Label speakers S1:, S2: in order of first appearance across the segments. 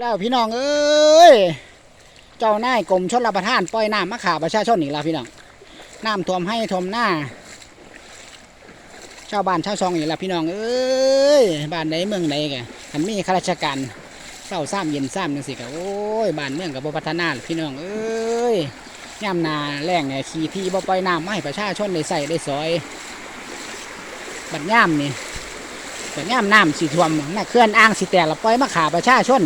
S1: แล้วพี่น้องเอ้ย เจ้านายกรมชลประทานปล่อยน้ำมาขาประชาชนอีกแล้วพี่น้องน้ำท่วมให้ท่วมหน้าชาวบ้านชาวซองอีกแล้วพี่น้องเอ้ยบ้านใดเมืองใดแกอันมีข้าราชการเศร้าซ้ำเย็นซ้ำจังสิกะโอ้ยบ้านเมืองกับพัฒนาล่ะพี่น้องเอ้ยย่ำนาแรงเนี่ยขี่ที่บ่ปล่อยน้ำไมาให้ประชาชนได้ใส่ได้สอยบัดย่ำนี่บัดย่ำน้ำสีท่วมน่ะเคลื่อนอ่างสีแตกล้วปล่อยมาขาประชาชน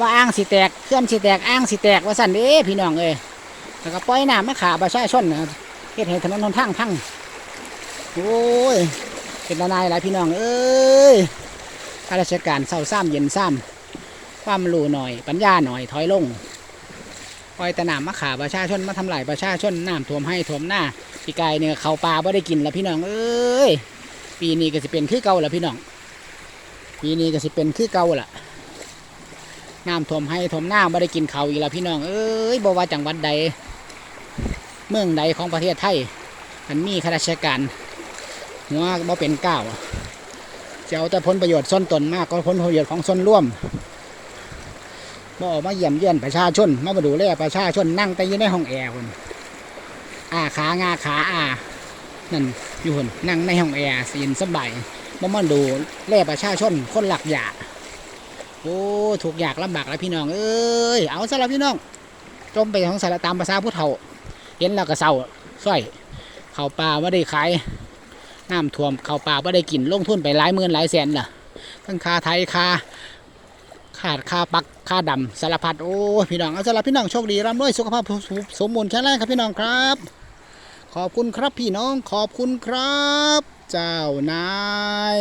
S1: ว่าอ่างสีแตกเคลื่อนสีแตกอ่างสีแตกว่าสั่นเด้พี่น้องเอ้ยแล้วก็ปล่อยน้ำมาขาประชาชนนะครับเฮ็ดให้ถนนหนทางพังโอ้ยเป็นละนายหลายพี่น้องเอ้ยข้าราชการเศร้าซ้ำเย็นซ้ำความรู้หน่อย ปัญญาหน่อยถอยลงปล่อยแต่น้ำมาขาประชาชนมาทำลายประชาชนน้ำท่วมให้ท่วมหน้าปีกายเนี่ยเขาปลาไม่ได้กินแล้วพี่น้องเอ้ยปีนี้ก็สิเป็นคือเก่าแล้วพี่น้องปีนี้ก็สิเป็นคือเก่าละ น้ำท่วมให้ท่วมหน้าไม่ได้กินเขาวอีกแล้วพี่น้องเอ้ยบ่ว่าจังหวัดใด เมืองใดของประเทศไทยมันมีข้าราชการหัวบ่เป็นก้าวจะเอาแต่ผลประโยชน์ส่วนตนมากก็ผลประโยชน์ของส่วนร่วมบ่ออกมาเยี่ยมเยี่ยนประชาชน มามาดูแลประชาชนนั่งแต่ยืนในห้องแอร์คนอาขางาขาอานั่นอยู่คนนั่งในห้องแอร์สินสบายบ่มาดูแลประชาชนคนหลักหยา โอ้ถูกอยากลำบากแล้วพี่น้องเอ้ยเอาซะแล้วพี่น้องจมไปของสารตามภาษาผู้เฒ่า เห็นแล้วก็เศร้าสร้อยเขาปลาไม่ได้ขายน้ำท่วมเขาปลาไม่ได้กินลงทุนไปหลายหมื่นหลายแสนล่ะทั้งคาไทยคาขาดคาปักคาดำสารพัดโอ้พี่น้องเอาสำหรับพี่น้องโชคดีร่ำรวยสุขภาพสมบูรณ์แข็งแรงครับพี่น้องครับ ขอบคุณครับพี่น้องขอบคุณครับ เจ้านาย